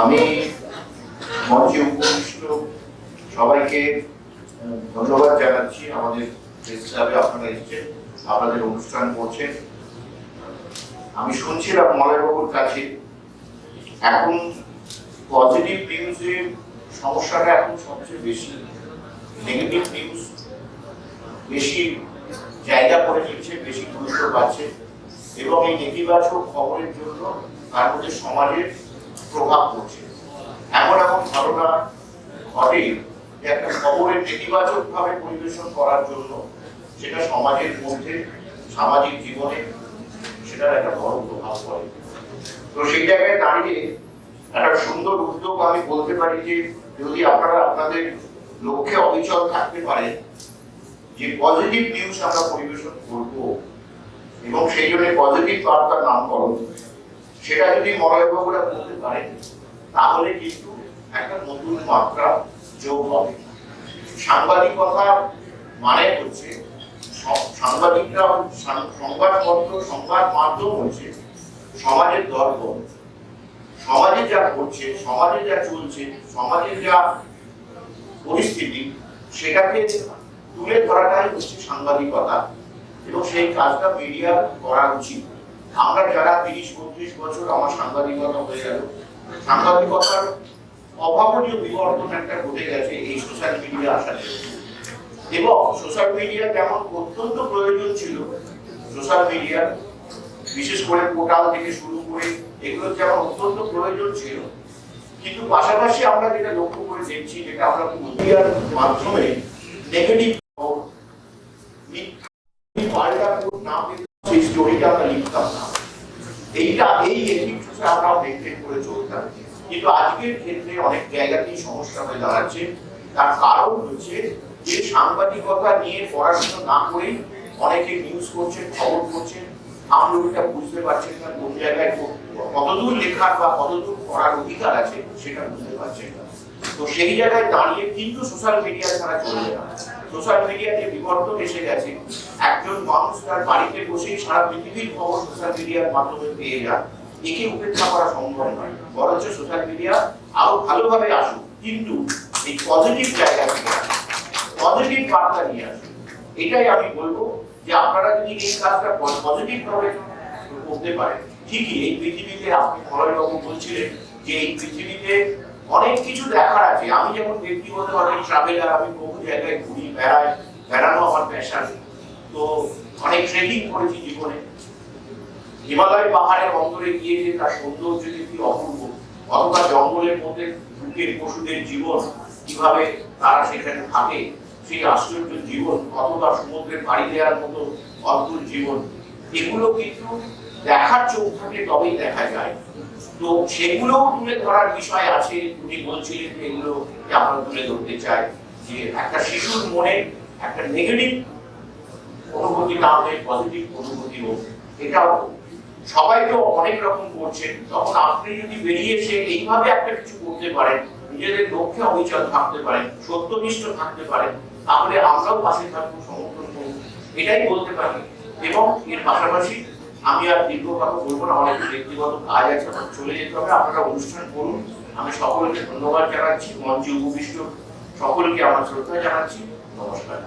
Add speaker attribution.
Speaker 1: আমি মঞ্চে উপবিষ্ট সবাইকে ধন্যবাদ জানাচ্ছি। আমাদের আপনারা এসেছেন, আপনাদের অনুষ্ঠান করছেন। আমি শুনছিলাম মলয়বাবুর কাছে, এখন পজিটিভ নিউজের সমস্যাটা এখন সবচেয়ে বেশি নেগেটিভ নিউজ বেশি জায়গা করে নিচ্ছে, বেশি গুরুত্ব পাচ্ছে। এবং এই নেতিবাচক খবরের জন্য তার মধ্যে সমাজের প্রভাব পড়ছে। এমন এমন ঘটনা ঘটে যে একটা খবরের নেতিবাচক ভাবে পরিবেশন করার জন্য সেটা সমাজের মধ্যে, সামাজিক জীবনে সেটার একটা বড় প্রভাব পড়ে। তো সেই জায়গায় দাঁড়িয়ে একটা সুন্দর উদ্যোগ আমি বলতে পারি যে, যদি আপনারা আপনাদের লক্ষ্যে অবিচল থাকতে পারেন, যে পজিটিভ নিউজ আমরা পরিবেশন করব এবং সেই জন্য পজিটিভ বার্তার নামকরণ সেটা যদি মলয়বাবুরা বলতে পারেন তাহলে কিন্তু একটা নতুন মাত্রা যোগ হবে। সাংবাদিকতার মানে হচ্ছে সাংবাদিকরা সংবাদপত্র সংবাদ মাধ্যম হচ্ছে সমাজের দর্পণ সমাজে যা ঘটছে, সমাজে যা চলছে সমাজের যা পরিস্থিতি, সেটাকে তুলে ধরাটাই হচ্ছে সাংবাদিকতা। এবং সেই কাজটা মিডিয়া করা উচিত। আমরা যারা তিরিশ বত্রিশ বছর আমার সাংবাদিকতা হয়ে গেল সাংবাদিকতার অভাবনীয় বিবর্তন একটা ঘটে গেছে এই সোশ্যাল মিডিয়া আসাতে এবং সোশ্যাল মিডিয়া যেমন অত্যন্ত প্রয়োজন ছিল সোশ্যাল মিডিয়া বিশেষ করে পোর্টাল থেকে শুরু করে এগুলো যেমন অত্যন্ত প্রয়োজন ছিল কিন্তু পাশাপাশি আমরা যেটা লক্ষ্য করে দেখছি যেটা আমরা মিডিয়ার মাধ্যমে নেগেটিভ পাল্টা না পেলে সেই স্টোরিটা আমরা লিখতাম না। এইটা, এই এথিক্সটা আমরা মেনটেন করে চলতাম। কিন্তু আজকের ক্ষেত্রে অনেক জায়গাতেই সমস্যা হয়ে দাঁড়াচ্ছে। তার কারণ হচ্ছে যে সাংবাদিকতা নিয়ে পড়াশোনা না করেই অনেকে নিউজ করছেন, খবর করছেন। আমলোকটা বুঝতে পারছেন না কোন জায়গায় কতদূর লেখার বা কতদূর পড়ার অধিকার আছে সেটা বুঝতে পারছেন না। তো সেই জায়গায় দাঁড়িয়ে কিন্তু সোশ্যাল মিডিয়া ছাড়া চলবে না। সোশ্যাল মিডিয়াতে বিবর্তন এসে গেছে। একজন মানুষ তার বাড়িতে বসেই সারা পৃথিবীর খবর সোশ্যাল মিডিয়ার মাধ্যমে পেয়ে যান। একে উপেক্ষা করা সম্ভব নয়। বরঞ্চ সোশ্যাল মিডিয়া আরও ভালোভাবে আসুক। কিন্তু এই পজিটিভ জায়গা থেকে পজিটিভ বার্তা নিয়ে আসুন এটাই আমি বলব যে আপনারা যদি এই কাজটা পজিটিভ ভাবে করতে পারেন, ঠিকই এই পৃথিবীতে আপনি ফলবাবু বলছিলেন যে এই পৃথিবীতে অনেক কিছু দেখার আছে। আমি যেমন ব্যক্তিগত অনেক ট্রাভেলার আমি বহু জায়গায় ঘুরি, বেড়াই, বেড়ানো আমার প্যাশন তো অনেক ট্রেকিং করেছি জীবনে। হিমালয় পাহাড়ের অন্তরে গিয়ে যে তার সৌন্দর্য যে কি অপূর্ব, অথবা জঙ্গলের মধ্যে ঢুকে পশুদের জীবন কীভাবে তারা সেখানে থাকে, সেই আশ্চর্য জীবন, অথবা সমুদ্রের পাড়ি দেওয়ার মতো অদ্ভুত জীবন। এগুলো কিন্তু দেখার চোখ থাকলে তবেই দেখা যায়। তো সেগুলো তুলে ধরার বিষয় আছে। উনি বলছিলেন এগুলো আমরা তুলে ধরতে চাই যে একটা শিশুর মনে একটা নেগেটিভ অনুভূতি না হয়ে পজিটিভ অনুভূতি হোক এটাও সবাই তো অনেক রকম করছেন তখন আপনি যদি বেরিয়ে এসে এইভাবে একটা কিছু করতে পারেন, নিজেদের লক্ষ্যে অবিচল থাকতে পারেন, সত্যনিষ্ঠ থাকতে পারেন, তাহলে আমরাও পাশে থাকব, সমর্থন করব। এটাই বলতে পারি। এবং এর পাশাপাশি আমি আর দীর্ঘ কথা বলব না অনেক ব্যক্তিগত কাজ আছে আমার চলে যেতে হবে, আপনারা অনুষ্ঠান করুন। আমি সকলকে ধন্যবাদ জানাচ্ছি, মঞ্চে উপবিষ্ট সকলকে আমার শ্রদ্ধা জানাচ্ছি। নমস্কার।